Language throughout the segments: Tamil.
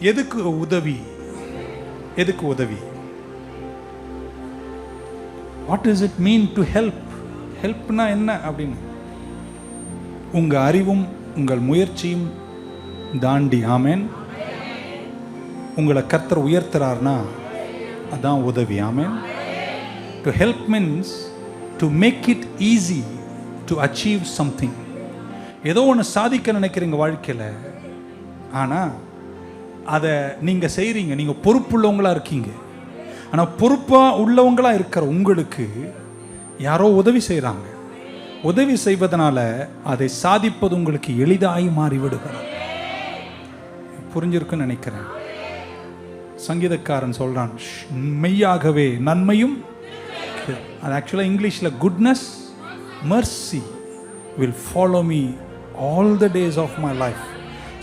எதுக்கு உதவி? எதுக்கு உதவி? What is it mean to help ஹெல்ப்னா என்ன அப்படின்னு? உங்கள் அறிவும் உங்கள் முயற்சியும் தாண்டி ஆமேன். உங்களை கர்த்தர் உயர்த்துறாருனா அதான் உதவி ஆமேன். To help means to make it easy to achieve something ஏதோ ஒன்று சாதிக்க நினைக்கிறீங்க வாழ்க்கையில் ஆனால் அதை நீங்கள் செய்கிறீங்க நீங்கள் பொறுப்புள்ளவங்களாக இருக்கீங்க. ஆனால் பொறுப்பாக உள்ளவங்களாக இருக்கிற உங்களுக்கு யாரோ உதவி செய்கிறாங்க உதவி செய்வதனால அதை சாதிப்பது உங்களுக்கு எளிதாகி மாறிவிடுகிறது. புரிஞ்சிருக்குன்னு நினைக்கிறேன். சங்கீதக்காரன் சொல்கிறான் மெய்யாகவே நன்மையும் அது ஆக்சுவலாக இங்கிலீஷில் goodness mercy will follow me all the days of my life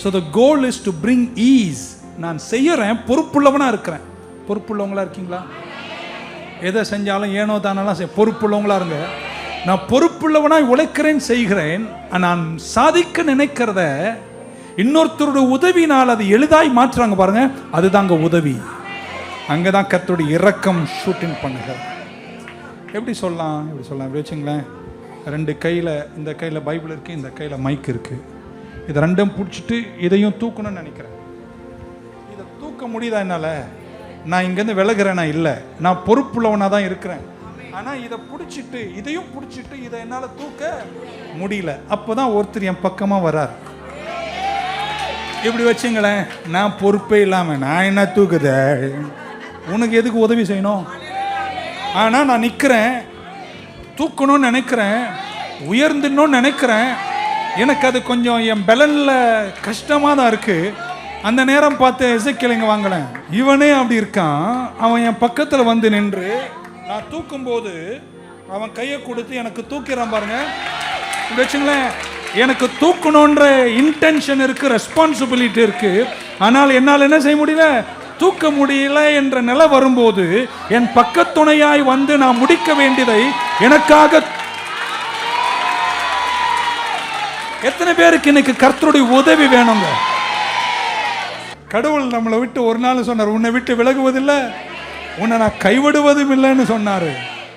so the goal is to bring ease நான் செய்யறேன் பொறுப்புள்ளவனா இருக்கிறேன். பொறுப்புள்ளவங்களா இருக்கீங்களா? எதை செஞ்சாலும் ஏனோ தானெல்லாம் செய் பொறுப்புள்ளவங்களா இருங்க. நான் பொறுப்புள்ளவனாய் உழைக்கிறேன் செய்கிறேன். நான் சாதிக்க நினைக்கிறத இன்னொருத்தருடைய உதவினால் அது எளிதாய் மாற்றுறாங்க பாருங்க. அதுதாங்க உதவி. அங்கே தான் கத்தோடைய இறக்கம் ஷூட்டிங் பண்ணுகிறது. எப்படி சொல்லலாம்? எப்படி சொல்லலாம்? எப்படி வச்சுங்களேன். ரெண்டு கையில் இந்த கையில் பைபிள் இருக்குது இந்த கையில் மைக் இருக்குது இது ரெண்டும் பிடிச்சிட்டு இதையும் தூக்கணும்னு நினைக்கிறேன். முடியுதா என்னால்? நான் இங்கேருந்து விலகிறேனா? இல்லை. நான் பொறுப்புள்ளவனாக தான் இருக்கிறேன். ஆனால் இதை பிடிச்சிட்டு இதையும் பிடிச்சிட்டு இதை என்னால் தூக்க முடியல. அப்போ தான் ஒருத்தர் என் பக்கமாக வரார். இப்படி வச்சுங்களேன் நான் பொறுப்பே இல்லாமல் நான் என்ன தூக்குத? உனக்கு எதுக்கு உதவி செய்யணும்? ஆனால் நான் நிற்கிறேன் தூக்கணும்னு நினைக்கிறேன். உயர்ந்துடணும்னு நினைக்கிறேன். எனக்கு அது கொஞ்சம் என் பலனில் கஷ்டமாக தான் இருக்குது அந்த நேரம் பார்த்து இசைக்கிளைங்க வாங்கலேன் இவனே அப்படி இருக்கான். அவன் என் பக்கத்தில் வந்து நின்று நான் தூக்கும்போது அவன் கையை கொடுத்து எனக்கு தூக்கிறான் பாருங்க. வச்சுங்களேன். எனக்கு தூக்கணுன்ற இன்டென்ஷன் இருக்கு ரெஸ்பான்சிபிலிட்டி இருக்கு. ஆனால் என்னால் என்ன செய்ய முடியல? தூக்க முடியல என்ற நிலை வரும்போது என் பக்கத்துணையாய் வந்து நான் முடிக்க வேண்டியதை எனக்காக எத்தனை பேருக்கு இன்னைக்கு கர்த்தருடைய உதவி வேணுங்க? கடவுள் நம்மளை விட்டு ஒரு நாள் சொன்னார் உன்னை விட்டு விலகுவதில்லை உன்னை நான் கைவிடுவதும் இல்லைன்னு சொன்னார்.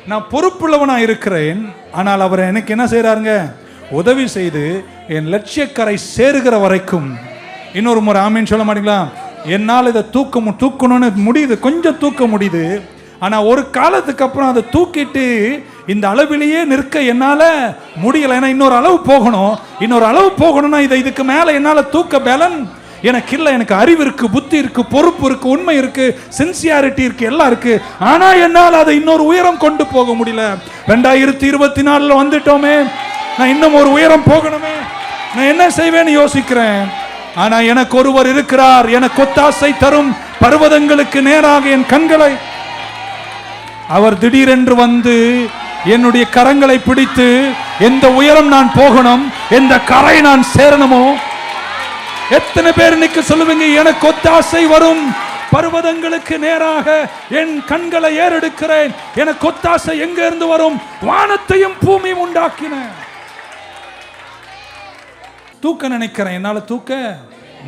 நான் பொறுப்புள்ளவனாக இருக்கிறேன் ஆனால் அவர் எனக்கு என்ன செய்கிறாருங்க உதவி செய்து என் லட்சியக்கரை சேருகிற வரைக்கும். இன்னொரு முறை ஆமின்னு சொல்ல மாட்டீங்களா? என்னால் இதை தூக்க மு- தூக்கணும்னு முடியுது கொஞ்சம் தூக்க முடியுது. ஆனால் ஒரு காலத்துக்கு அப்புறம் அதை தூக்கிட்டு இந்த அளவிலேயே நிற்க என்னால் முடியலை. ஏன்னா இன்னொரு அளவு போகணும். இன்னொரு அளவு போகணும்னா இதை இதுக்கு மேலே என்னால் தூக்க பலன் எனக்கு இல்லை எனக்கு அறிவு இருக்கு புத்தி இருக்கு பொறுப்பு இருக்கு உண்மை இருக்கு சின்சியாரிட்டி இருக்கு எல்லாம் இருக்கு. ஆனா என்னால் அதை இன்னொரு உயரம் கொண்டு போக முடியல. ரெண்டாயிரத்தி இருபத்தி நாலுல வந்துட்டோமே. நான் இன்னும் ஒரு உயரம் போகணுமே. நான் என்ன செய்வேன்னு யோசிக்கிறேன். ஆனா எனக்கு ஒருவர் இருக்கிறார். எனக்கு ஒத்தாசை தரும் பர்வதங்களுக்கு நேராக என் கண்களை. அவர் திடீரென்று வந்து என்னுடைய கரங்களை பிடித்து எந்த உயரம் நான் போகணும்? எந்த கரை நான் சேரணுமோ? எத்தனை பேர் இன்னைக்கு சொல்லுவீங்க எனக்கு ஒத்தாசை வரும். பர்வதங்களுக்கு நேராக என் கண்களை ஏறெடுக்கிறேன். எனக்கு ஒத்தாசை எங்க இருந்து வரும்? வானத்தையும் பூமியும் உண்டாக்கின. தூக்க நினைக்கிறேன். என்னால தூக்க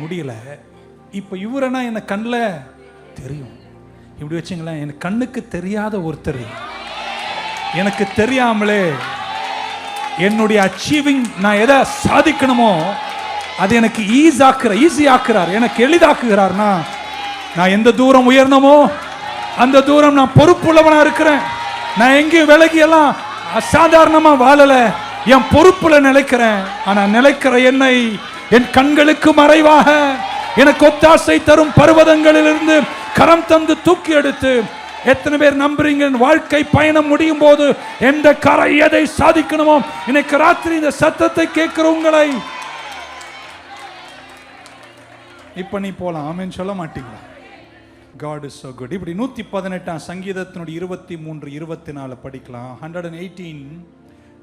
முடியல. இப்ப இவரனா என்ன கண்ணில் தெரியும். இப்படி வச்சுங்களேன் என் கண்ணுக்கு தெரியாத ஒருத்தர். எனக்கு தெரியாமலே என்னுடைய அச்சீவிங் நான் எதை சாதிக்கணுமோ அது எனக்கு ஈஸாக்குற ஈஸி ஆக்குறார் எனக்கு எளிதாக்குகிறார்னா நான் எந்த தூரம் உயர்ந்தமோ அந்த தூரம் நான் பொறுப்புள்ளவனா இருக்கிறேன். நான் எங்கேயும் விலகி எல்லாம் அசாதாரணமா வாழல. என் பொறுப்புல நிலைக்கிறேன். ஆனா நிலைக்கிற என்னை என் கண்களுக்கு மறைவாக எனக்கு ஒத்தாசை தரும் பர்வதங்களிலிருந்து கரம் தந்து தூக்கி எடுத்து எத்தனை பேர் நம்புறீங்க? என் வாழ்க்கை பயணம் முடியும் போது எந்த கரை எதை சாதிக்கணுமோ இன்னைக்கு ராத்திரி இந்த சத்தத்தை கேட்கிற உங்களை இப்போ நீ போகலாம் ஆமேன்னு சொல்ல மாட்டீங்களா? காட் இஸ் ஸோ குட் இப்படி நூற்றி பதினெட்டாம் சங்கீதத்தினுடைய இருபத்தி மூன்று இருபத்தி நாலு படிக்கலாம். Hundred and eighteen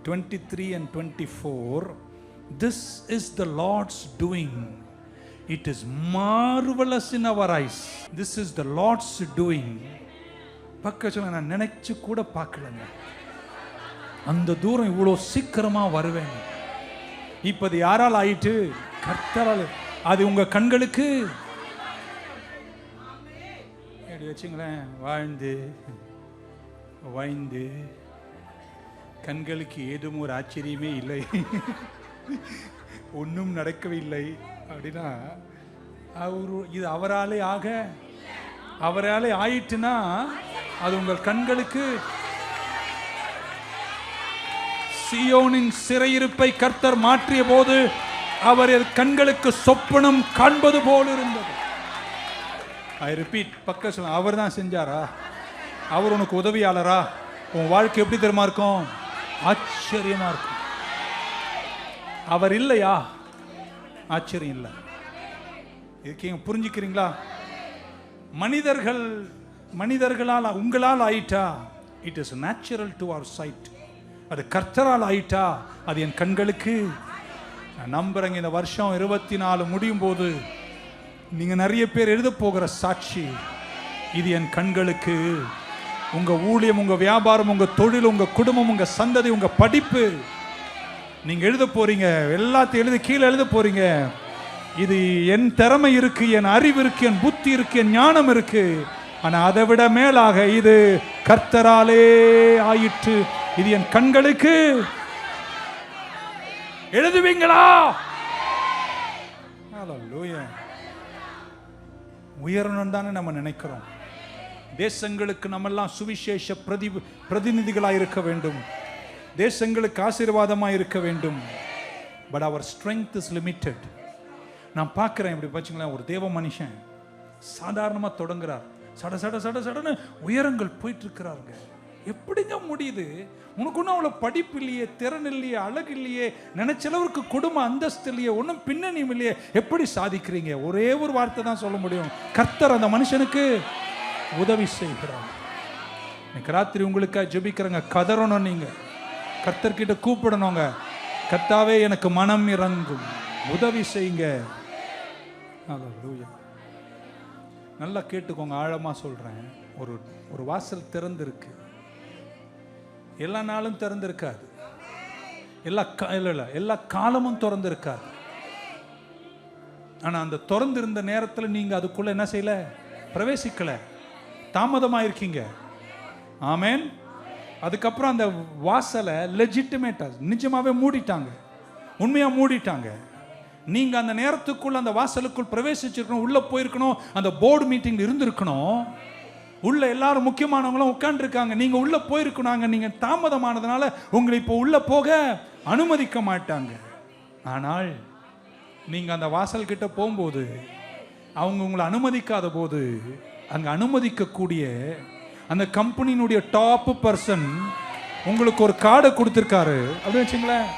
twenty three and twenty four this is the Lord's doing it is marvellous in our eyes this is the Lord's doing பக்க சொல்ல நான் நினைச்சு கூட பார்க்கலங்க. அந்த தூரம் இவ்வளோ சீக்கிரமாக வருவேன் இப்போ அது யாரால் ஆயிட்டு கர்த்தரால். அது உங்க கண்களுக்கு. அப்படி வச்சுங்களேன் வாழ்ந்து வாய்ந்து. கண்களுக்கு ஏதும் ஒரு ஆச்சரியமே இல்லை. ஒன்றும் நடக்கவில்லை. அப்படின்னா அவர் இது அவராலே ஆக அவராலே ஆயிட்டுனா அது உங்கள் கண்களுக்கு. சியோனின் சிறையிருப்பை கர்த்தர் மாற்றிய போது அவர் கண்களுக்கு சொப்பனம் காண்பது போல் இருந்தது. ஐ ரிப்பீட் பக்க சொல்ல அவர் தான் செஞ்சாரா? அவர் உனக்கு உதவியாளரா? உன் வாழ்க்கை எப்படி தெரியுமா இருக்கும்? ஆச்சரியமா இருக்கும். அவர் இல்லையா? ஆச்சரியம் இல்லை. இருக்கீங்க புரிஞ்சுக்கிறீங்களா? மனிதர்கள் மனிதர்களால் உங்களால் ஆயிட்டா? It is natural to our side அது கர்த்தரால் ஆயிட்டா? அது என் கண்களுக்கு நான் நம்புறேங்க இந்த வருஷம் இருபத்தி நாலு முடியும் போது நீங்க நிறைய பேர் எழுத போகிற சாட்சி இது என் கண்களுக்கு. உங்க ஊழியம் உங்க வியாபாரம் உங்க தொழில் உங்க குடும்பம் உங்க சந்ததி உங்க படிப்பு. நீங்க எழுத போறீங்க எல்லாத்தையும் எழுதி கீழே எழுத போறீங்க. இது என் திறமை இருக்கு என் அறிவு இருக்கு என் புத்தி இருக்கு என் ஞானம் இருக்கு. ஆனா அதை விட மேலாக இது கர்த்தராலே ஆயிற்று. இது என் கண்களுக்கு. எழுதுவீங்களா? உயரணும் தானே நம்ம நினைக்கிறோம். தேசங்களுக்கு நம்மெல்லாம் சுவிசேஷ பிரதி பிரதிநிதிகளாக இருக்க வேண்டும். தேசங்களுக்கு ஆசீர்வாதமாக இருக்க வேண்டும். But our strength is limited நான் பார்க்குறேன் இப்படி வச்சுங்களேன் ஒரு தேவ மனுஷன் சாதாரணமாக தொடங்குறார். சட சட சட சடன்னு உயரங்கள் போயிட்டு இருக்கிறாருங்க. எப்படிங்க முடியுது? உனக்கு ஒன்றும் அவ்வளோ படிப்பு இல்லையே திறன் இல்லையே அழகு இல்லையே நினைச்சளவுக்கு குடும்ப அந்தஸ்து இல்லையே ஒன்றும் பின்னணியும் இல்லையே. எப்படி சாதிக்கிறீங்க? ஒரே ஒரு வார்த்தை தான் சொல்ல முடியும். கர்த்தர் அந்த மனுஷனுக்கு உதவி செய்கிறார். இன்னைக்கு ராத்திரி உங்களுக்காக ஜெபிக்கிறங்க. கதறணும் நீங்கள் கர்த்தர்கிட்ட கூப்பிடணுங்க. கர்த்தாவே எனக்கு மனம் இறங்கும். உதவி செய்யுங்க. நல்லா கேட்டுக்கோங்க. ஆழமாக சொல்கிறேன் ஒரு ஒரு வாசல் திறந்துருக்கு. எல்லா நாளும் திறந்திருக்காது. எல்லா கா- இல்லை எல்லா காலமும் திறந்திருக்காது. ஆனால் அந்த திறந்திருந்த நேரத்தில் நீங்கள் அதுக்குள்ள என்ன செய்யல? பிரவேசிக்கல. தாமதமாக இருக்கீங்க ஆமேன். அதுக்கப்புறம் அந்த வாசலை லெஜிட்டமேட்டா நிஜமாவே மூடிட்டாங்க. உண்மையாக மூடிட்டாங்க. நீங்க அந்த நேரத்துக்குள்ள அந்த வாசலுக்குள் பிரவேசிச்சிருக்கணும் உள்ள போயிருக்கணும் அந்த போர்டு மீட்டிங் இருந்திருக்கணும். உள்ள எல்லாரும் முக்கியமானவங்களும் உட்காந்துருக்காங்க நீங்க உள்ள போயிருக்கணாங்க நீங்க தாமதமானதுனால உங்களை இப்போ உள்ள போக அனுமதிக்க மாட்டாங்க. ஆனால் நீங்க அந்த வாசல் கிட்ட போகும்போது அவங்க உங்களை அனுமதிக்காத போது அங்க அனுமதிக்கக்கூடிய அந்த கம்பெனியினுடைய டாப் பர்சன் உங்களுக்கு ஒரு கார்டை கொடுத்துருக்காரு. அப்படின்னு வச்சுங்களேன்.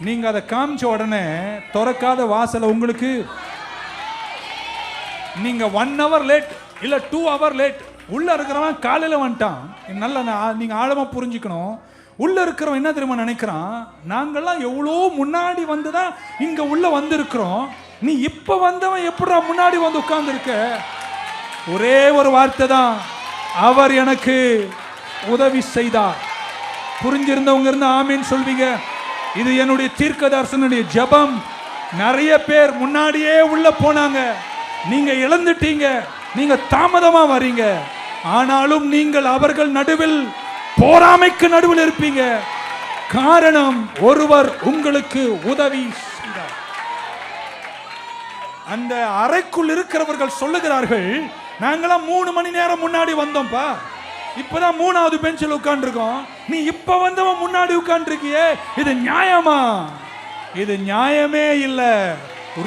நீங்க அதை காமிச்ச உடனே திறக்காத வாசலை உங்களுக்கு நீங்க ஒன் ஹவர் லேட் இல்ல டூ ஹவர் லேட் உள்ள இருக்கிறவன் காலையில் வந்துட்டான். நல்ல நான் நீங்கள் ஆழமாக புரிஞ்சுக்கணும். உள்ள இருக்கிறவன் என்ன தெரியுமா நினைக்கிறான்? நாங்கெல்லாம் எவ்வளோ முன்னாடி வந்து தான் இங்கே உள்ளே வந்திருக்கிறோம். நீ இப்போ வந்தவன் எப்படா முன்னாடி வந்து உட்கார்ந்துருக்க? ஒரே ஒரு வார்த்தை தான். அவர் எனக்கு உதவி செய்தார். புரிஞ்சிருந்தவங்க இருந்து ஆமீன் சொல்வீங்க. இது என்னுடைய தீர்க்கதர்சனுடைய ஜெபம். நிறைய பேர் முன்னாடியே உள்ள போனாங்க. நீங்க இழந்துட்டீங்க. நீங்க தாமதமா வரீங்க. ஆனாலும் நீங்கள் அவர்கள் நடுவில் போராமைக்கு நடுவில் இருப்பீங்க. காரணம் ஒருவர் உங்களுக்கு உதவி செய்தார். அந்த அறைக்குள் இருக்கிறவர்கள் சொல்லுகிறார்கள் நாங்களாம் மூணு மணி நேரம் முன்னாடி வந்தோம்ப்பா. இப்பதான் மூணாவது பெஞ்சில் உட்காந்துருக்கோம் நீ இப்ப வந்தவன் முன்னாடி உட்காந்துருக்கியே இது நியாயமா? இது நியாயமே இல்லை.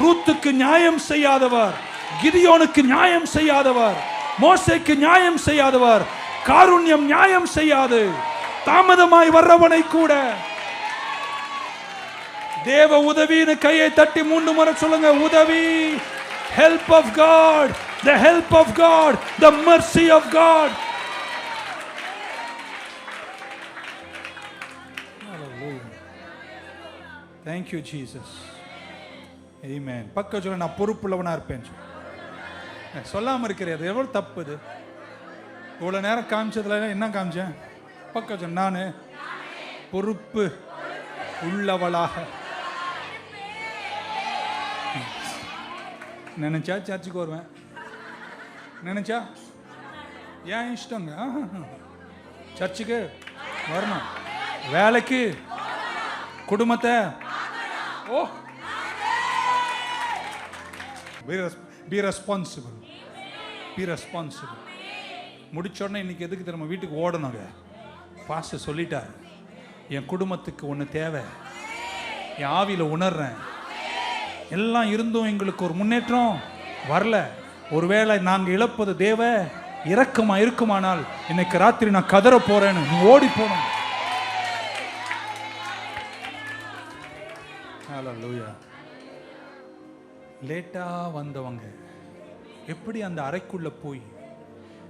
ரூத்துக்கு நியாயம் செய்யாதவர் கிதியோனுக்கு நியாயம் செய்யாதவர் மோசைக்கு நியாயம் செய்யாதவர் காருண்யம் நியாயம் செய்யாது. தாமதமாய் வர்றவனை கூட. தேவ உதவின்னு கையை தட்டி மூன்று முறை சொல்லுங்க உதவி help of God the help of God the mercy of God thank you Jesus ஏமேன் பக்கம் சொல்ல நான் பொறுப்புள்ளவனா இருப்பேன் சொல்லாமல் சொல்லாம இருக்கிறது அது எவ்வளவு தப்பு இது? இவ்வளவு நேரம் காமிச்சதுல என்ன காமிச்சேன்? பக்கம் சொன்ன நானு. பொறுப்பு உள்ளவளாக. நினைச்சா சர்ச்சுக்கு வருவேன். நினைச்சா? ஏன் இஷ்டங்க? சர்ச்சுக்கு வரணும். வேலைக்கு. குடும்பத்தை. Oh. Be responsible be responsible முடிச்சோடனே இன்னைக்கு எதுக்கு திரும்ப வீட்டுக்கு ஓடணுங்க. பாஸ்டர் சொல்லிட்டார். என் குடும்பத்துக்கு ஒன்று தேவை. என் ஆவியில் உணர்றேன். எல்லாம் இருந்தும் எங்களுக்கு ஒரு முன்னேற்றம் வரல. ஒருவேளை நாங்கள் இழப்பது தேவ இறக்குமா இருக்குமானால் இன்னைக்கு ராத்திரி நான் கதற போறேன்னு நீ ஓடி போகணும் ஹalleluya லேட்டாக வந்தவங்க எப்படி அந்த அறைக்குள்ளே போய்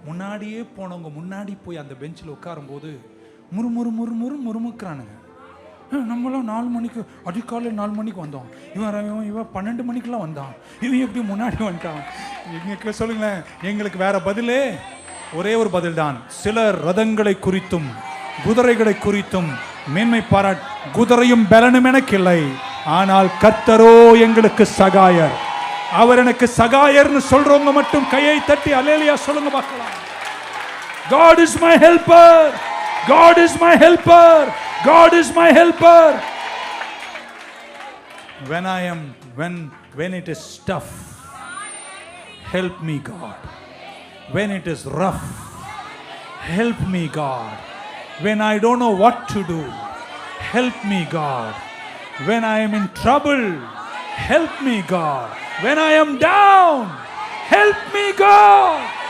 முன்னாடியே போனவங்க முன்னாடி போய் அந்த பெஞ்சில் உட்காரும்போது முறு முறு முறு முறு முறுமுக்கிறானுங்க நம்மளாம் நாலு மணிக்கு அதிகாலை நாலு மணிக்கு வந்தோம். இவன் இவன் இவன் பன்னெண்டு மணிக்கெல்லாம் வந்தான். இவன் எப்படி முன்னாடி வந்துட்டான்? எங்களுக்கு சொல்லுங்களேன் எங்களுக்கு வேற பதிலே ஒரே ஒரு பதில் தான் சிலர் ரதங்களை குறித்தும் குதிரைகளை குறித்தும் மேன்மை பாராட் குதிரையும் பலனும் எனக்கில்லை ஆனால் கத்தரோ எங்களுக்கு சகாயர். அவர் எனக்கு சகாயர்னு சொல்றவங்க மட்டும் கையை தட்டி அலேலியா சொல்லுங்க பார்க்கலாம் God is my helper. God is my helper. God is my helper. When I am when when it is tough, help me God. When it is rough, help me God. When I don't know what to do, help me God. When I am in trouble, help me God. When I am down, help me God.